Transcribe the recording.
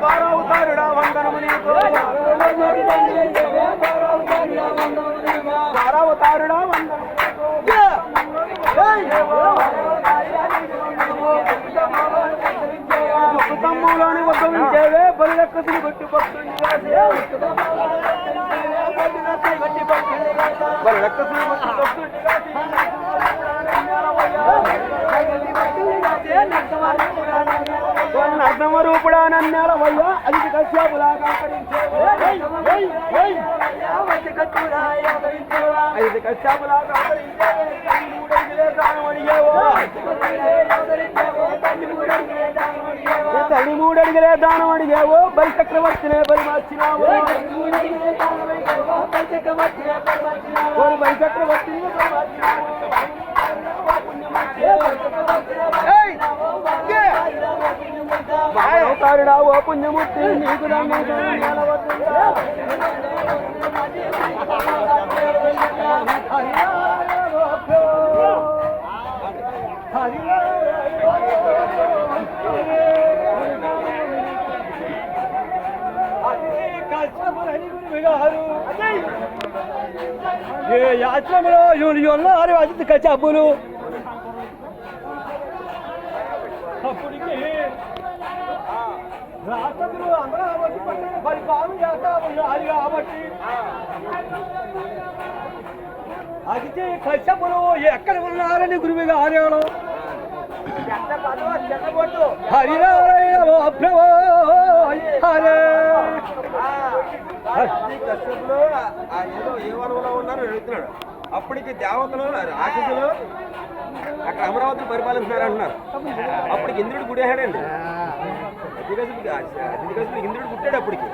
దేవా వారవుతారుడా వందనము నీకు వారవుతారుడా వందనము తమ్ములోని ఉద్భవించేవే బలిరెక్కసులు బలిరెక్కసులు నన్నేల వయ్య అది కశ్యపులా ఐదు కశ్యపులా తల్లి మూడడిగలే దానం అడిగావు బలి చక్రవర్తినే బలి మార్చినావు ఓ బలి చక్రవర్తిని బలి మార్చినావు ఓ పుణ్యమూర్తి నీకు ఏ ఆశ్రమంలో ఉన్నారు అది కచ్చాపులు అప్పటికి రాష్ట్రంలో అందరూ వచ్చి పట్టణ పరిపాలన చేస్తా ఉన్నారు కాబట్టి. అయితే కశ్యపులు ఎక్కడ ఉన్నారని గురువుగా ఆరేయడం హరినారాయణ ఓ ప్రభో హరే కశ్యపులు ఏ వనంలో ఉన్నారో అడుగుతున్నాడు అప్పటికి దేవతలు రాక్షసులు అక్కడ అమరావతి పరిపాలిస్తున్నారు అంటున్నారు అప్పటికి ఇంద్రుడు గుడేహాడండి అధికసుడికి ఇంద్రుడు పుట్టాడు అప్పటికి